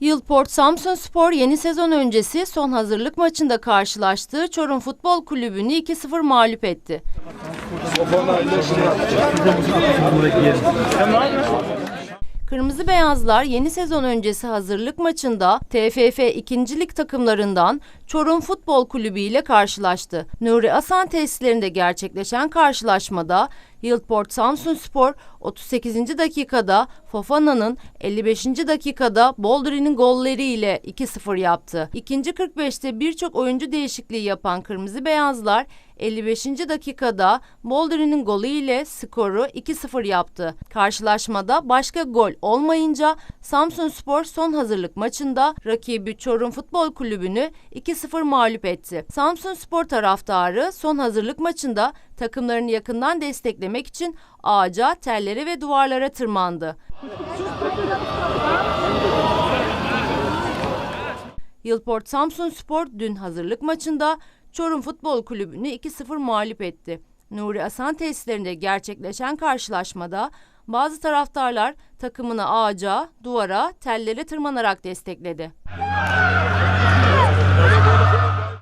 Yılport Samsun Spor yeni sezon öncesi son hazırlık maçında karşılaştığı Çorum Futbol Kulübü'nü 2-0 mağlup etti. Kırmızı Beyazlar yeni sezon öncesi hazırlık maçında TFF 2. Lig takımlarından Çorum Futbol Kulübü ile karşılaştı. Nuri Asan tesislerinde gerçekleşen karşılaşmada Yılport Samsun Spor 38. dakikada Fofana'nın 55. dakikada Boldrin'in golleriyle 2-0 yaptı. İkinci 45'te birçok oyuncu değişikliği yapan Kırmızı Beyazlar 55. dakikada Boldrin'in golü ile skoru 2-0 yaptı. Karşılaşmada başka gol olmayınca Samsun Spor son hazırlık maçında rakibi Çorum Futbol Kulübü'nü 2-0 mağlup etti. Samsun Spor taraftarı son hazırlık maçında takımlarını yakından desteklemek için ağaca, tellere ve duvarlara tırmandı. Yılport Samsun Spor dün hazırlık maçında Çorum Futbol Kulübü'nü 2-0 mağlup etti. Nuri Asan tesislerinde gerçekleşen karşılaşmada bazı taraftarlar takımını ağaca, duvara, tellere tırmanarak destekledi.